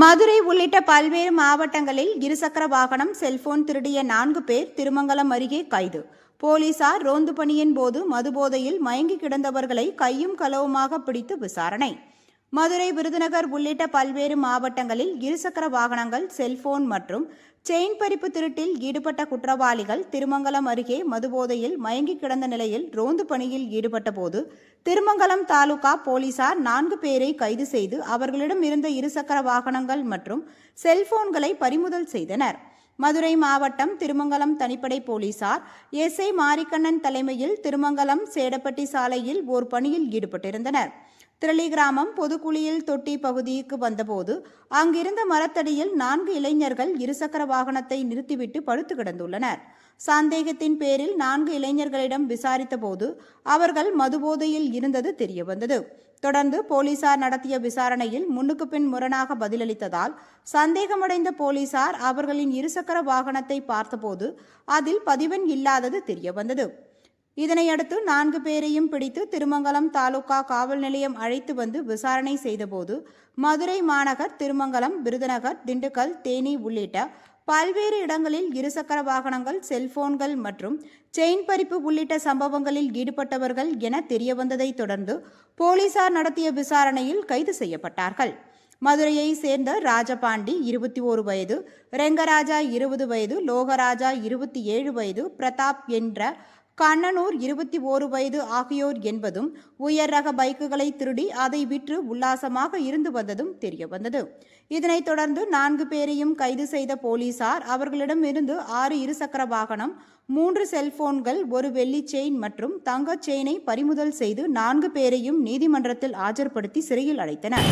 மதுரை உள்ளிட்ட பல்வேறு மாவட்டங்களில் இருசக்கர வாகனம் செல்போன் திருடிய நான்கு பேர் திருமங்கலம் அருகே கைது. போலீசார் ரோந்து பணியின் போது மதுபோதையில் மயங்கி கிடந்தவர்களை கையும் களவுமாக பிடித்து விசாரணை. மதுரை விருதுநகர் உள்ளிட்ட பல்வேறு மாவட்டங்களில் இருசக்கர வாகனங்கள் செல்போன் மற்றும் செயின் பறிப்பு திருட்டில் ஈடுபட்ட குற்றவாளிகள் திருமங்கலம் அருகே மதுபோதையில் மயங்கி கிடந்த நிலையில் ரோந்து பணியில் ஈடுபட்ட போது திருமங்கலம் தாலுகா போலீசார் நான்கு பேரை கைது செய்து அவர்களிடம் இருந்த இருசக்கர வாகனங்கள் மற்றும் செல்போன்களை பறிமுதல் செய்தனர். மதுரை மாவட்டம் திருமங்கலம் தனிப்படை போலீசார் எஸ்ஐ மாரிக்கண்ணன் தலைமையில் திருமங்கலம் சேடப்பட்டி சாலையில் ஓர் பணியில் ஈடுபட்டிருந்தனர். திரளி கிராமம் பொதுக்குழியில் தொட்டி பகுதிக்கு வந்தபோது அங்கிருந்த மரத்தடியில் நான்கு இளைஞர்கள் இருசக்கர வாகனத்தை நிறுத்திவிட்டு படுத்து கிடந்துள்ளனர். சந்தேகத்தின் பேரில் நான்கு இளைஞர்களிடம் விசாரித்தபோது அவர்கள் மதுபோதையில் இருந்தது தெரியவந்தது. தொடர்ந்து போலீசார் நடத்திய விசாரணையில் முன்னுக்கு பின் முரணாக பதிலளித்ததால் சந்தேகமடைந்த போலீசார் அவர்களின் இருசக்கர வாகனத்தை பார்த்தபோது அதில் பதிவெண் இல்லாதது தெரியவந்தது. இதனையடுத்து நான்கு பேரையும் பிடித்து திருமங்கலம் தாலுகா காவல் நிலையம் அழைத்து வந்து விசாரணை செய்தபோது மதுரை மாநகர் திருமங்கலம் விருதுநகர் திண்டுக்கல் தேனி உள்ளிட்ட பல்வேறு இடங்களில் இருசக்கர வாகனங்கள் செல்போன்கள் மற்றும் செயின் பறிப்பு உள்ளிட்ட சம்பவங்களில் ஈடுபட்டவர்கள் என தெரியவந்ததை தொடர்ந்து போலீசார் நடத்திய விசாரணையில் கைது செய்யப்பட்டார்கள். மதுரையை சேர்ந்த ராஜபாண்டி இருபத்தி ஓரு வயது ரெங்கராஜா இருபது வயது லோகராஜா இருபத்தி ஏழு வயது பிரதாப் என்ற கண்ணனூர் இருபத்தி ஓரு வயது ஆகியோர் என்பதும் உயர் ரக பைக்குகளை திருடி அதை விற்று உல்லாசமாக இருந்து வந்ததும் தெரிய வந்தது. இதனைத் தொடர்ந்து நான்கு பேரையும் கைது செய்த போலீசார் அவர்களிடம் இருந்து ஆறு இருசக்கர வாகனம் மூன்று செல்போன்கள் ஒரு வெள்ளி செயின் மற்றும் தங்கச் செயினை பறிமுதல் செய்து நான்கு பேரையும் நீதிமன்றத்தில் ஆஜர்படுத்தி சிறையில் அடைத்தனர்.